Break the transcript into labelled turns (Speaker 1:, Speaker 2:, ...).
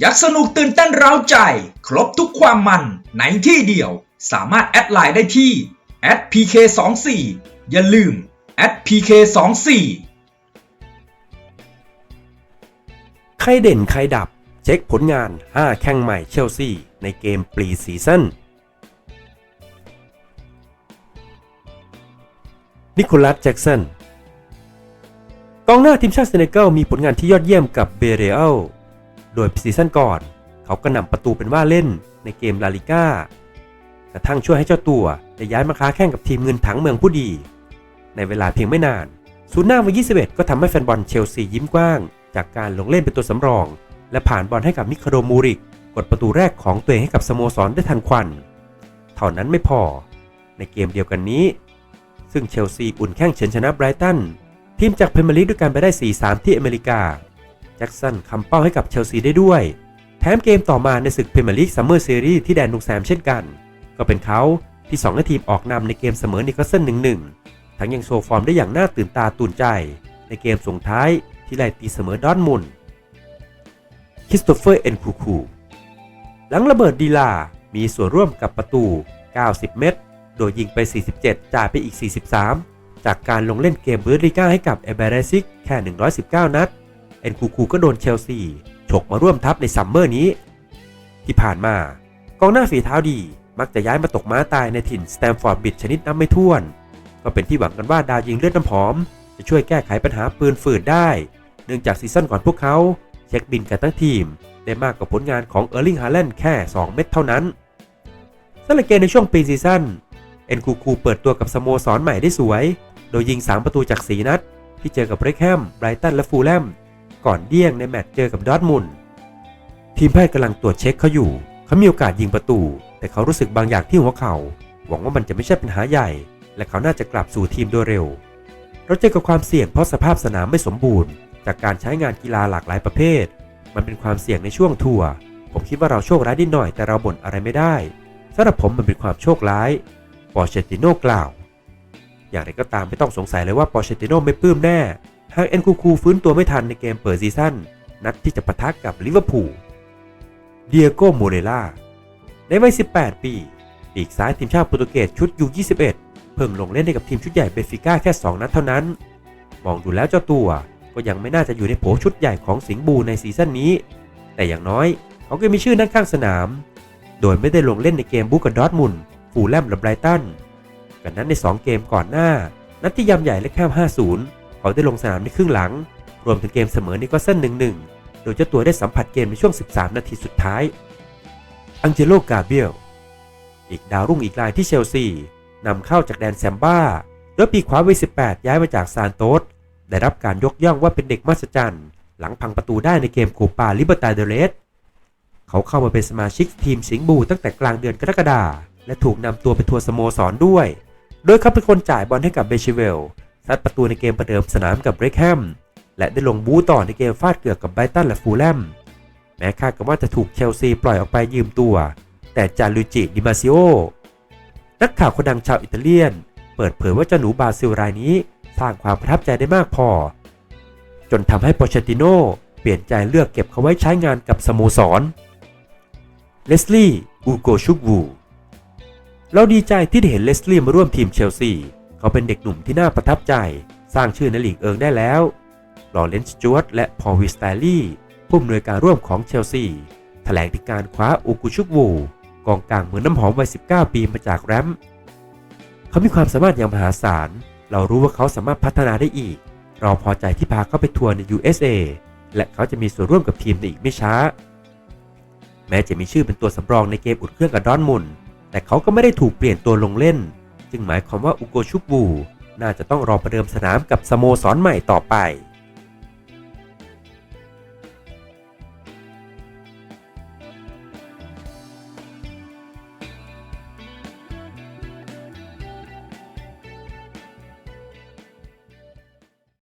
Speaker 1: อยากสนุกตื่นเต้นเร้าใจ ครบทุกความมันในที่เดียว สามารถแอดไลน์ได้ที่ @pk24 อย่าลืม @pk24
Speaker 2: ใครเด่นใครดับ เช็คผลงาน 5 แข่งใหม่เชลซีในเกมปรีซีซั่นนิโคลัสแจ็กสันกองหน้าทีมชาติเซเนกัลมีผลงานที่ยอดเยี่ยมกับเบเรอัล โดยซีซั่นก่อน เขาก็นำประตูเป็นว่าเล่นในเกมลาลิก้ากระทั่งช่วยให้เจ้าตัวได้ย้ายมาค้าแข่งกับทีมเงินถังเมืองผู้ดี ในเวลาเพียงไม่นานศูนย์หน้าวัย21 ก็ทำให้แฟนบอลเชลซียิ้มกว้าง จากการลงเล่นเป็นตัวสำรอง และผ่านบอลให้กับมิคาโดมูริก กดประตูแรกของตัวเองให้กับสโมสรได้ทันควัน เท่านั้นไม่พอ ในเกมเดียวกันนี้ ซึ่งเชลซีอุ่นแข่งเฉือนชนะไบรตันทีมจากพรีเมียร์ลีกด้วยการไปได้ 4-3 ที่อเมริกา จ็คสันคำเป้าให้กับเชลซีได้ด้วย แถมเกมต่อมาในศึกพรีเมียร์ลีกซัมเมอร์ซีรีส์ที่แดนนุงแซมเช่นกัน ก็เป็นเขาที่2ให้ทีมออกนำในเกมเสมอนิคาสเซิล1-1ทั้งยังโชว์ฟอร์มได้อย่างน่าตื่นตาตื่นใจ ในเกมส่งท้ายที่ไล่ตีเสมอดอร์ทมุนคริสโตเฟอร์เอ็นคูคูหลังระเบิดดีลา มีส่วนร่วมกับประตู 90 เมตร โดยยิงไป 47 จ่ายไปอีก 43 จากการลงเล่นเกมเบอร์ลิก้าให้กับเอเบเรซิกแค่ 119 นัด เอ็นคูคูก็โดนเชลซีฉกมาร่วมทัพในซัมเมอร์นี้ ที่ผ่านมากองหน้าฝีเท้าดีมักจะย้ายมาตกม้าตายในถิ่นสแตมฟอร์ดบิดชนิดนับไม่ถ้วน ก็เป็นที่หวังกันว่าดาวยิงเลือดน้ำหอม จะช่วยแก้ไขปัญหาปืนฝืดได้ เนื่องจากซีซั่นก่อนพวกเขาเช็คบินกันทั้งทีม ได้มากกว่าผลงานของเออร์ลิงฮาแลนด์แค่ 2 เม็ดเท่านั้นสำหรับเกมในช่วงปีซีซั่นเอ็นคูคูเปิดตัวกับสโมสรใหม่ได้สวย โดยยิง 3 ประตูจาก 4 นัด ที่เจอกับเบรแฮมไบรตันและฟูลแลม ก่อนเดี้ยงในแมตช์เจอกับดอทมุนทีมแพทย์กำลังตรวจเช็คเขาอยู่ เขามีโอกาสยิงประตู แต่เขารู้สึกบางอย่างที่หัวเขา่า หวังว่ามันจะไม่ใช่ปัญหาใหญ่ และเขาน่าจะกลับสู่ทีมโดยเร็ว เราเจอกับความเสี่ยงเพราะสภาพสนามไม่สมบูรณ์ จากการใช้งานกีฬาหลากหลายประเภท มันเป็นความเสี่ยงในช่วงทัวร์ ผมคิดว่าเราโชคร้ายนิดหน่อยแต่เราบ่นอะไรไม่ได้สำหรับผมมันเป็นความโชคร้าย ปอร์เชติโน่กล่าว อย่างไรก็ตามไม่ต้องสงสัยเลยว่าปอร์เชติโน่ไม่ปลื้มแน่ หากเอ็นคูคูฟื้นตัวไม่ทันในเกมเปิดซีซั่นนัดที่จะปะทะกับลิเวอร์พูลเดียโกโมเรล่าในวัย 18 ปีปีกซ้ายทีมชาติโปรตุเกสชุดยู21เพิ่งลงเล่นให้กับทีมชุดใหญ่เบฟิก้าแค่ 2 นัดเท่านั้น มองดูแล้วเจ้าตัวก็ยังไม่น่าจะอยู่ในโผชุดใหญ่ของสิงห์บูในซีซั่นนี้ แต่อย่างน้อยเขาก็มีชื่อนั่งข้างสนาม โดยไม่ได้ลงเล่นในเกมบุกกับดอทมุนฟูลแลมและไบรตัน กันนั้นใน 2 เกมก่อนหน้า นัดที่ยำใหญ่และแค่5-0 เขาได้ลงสนามในครึ่งหลัง รวมถึงเกมเสมอนี่ก็เส้น1-1โดยเจ้าตัวได้สัมผัสเกมในช่วง 13 นาทีสุดท้าย อังเจโลกาเบียล อีกดาวรุ่งอีกรายที่เชลซีนำเข้าจากแดนแซมบ้าโดยปีขวาวัย18 ย้ายมาจากซานโตส ได้รับการยกย่องว่าเป็นเด็กมหัศจรรย์หลังพังประตูได้ในเกมโคปาลิเบอร์ตาเดเรสเขาเข้ามาเป็นสมาชิกทีมสิงบูตั้งแต่กลางเดือนกรกฎาและถูกนำตัวไปทัวร์สโมสรด้วย โดยเขาเป็นคนจ่ายบอลให้กับเบชิเวล ซัดประตูในเกมประเดิมสนามกับเบรคแฮมและได้ลงบู๊ต่อในเกมฟาดเกือกกับไบรตันและฟูลแลมแม้คาดกันว่าจะถูกเชลซีปล่อยออกไปยืมตัว แต่จาลูจิดิมาซิโอนักข่าวคนดังชาวอิตาเลียน เปิดเผยว่าเจ้าหนูบาซิลรายนี้สร้างความประทับใจได้มากพอ จนทำให้โปเชติโนเปลี่ยนใจเลือกเก็บเขาไว้ใช้งานกับสโมสรเลสลี่อูโกชุกวูเราดีใจที่ได้เห็นเลสลี่มาร่วมทีมเชลซี เขาเป็นเด็กหนุ่มที่น่าประทับใจ สร้างชื่อในลีกเอิงได้แล้ว ลอเรนซ์จวตและพอลวิสไตลี่ผู้อำนวยการร่วมของเชลซีแถลงถึงการคว้าอูกุชุกวูกองกลางมือน้ำหอมวัย 19 ปีมาจากแรม เขามีความสามารถอย่างมหาศาล เรารู้ว่าเขาสามารถพัฒนาได้อีก เราพอใจที่พาเขาไปทัวร์ใน USA และเขาจะมีส่วนร่วมกับทีมในอีกไม่ช้า แม้จะมีชื่อเป็นตัวสำรองในเกมอุ่นเครื่องกับดอนมุน แต่เขาก็ไม่ได้ถูกเปลี่ยนตัวลงเล่น จึงหมายความว่าอุโกชุกูน่าจะต้องรอประเดิมสนามกับสโมสรใหม่ต่อไป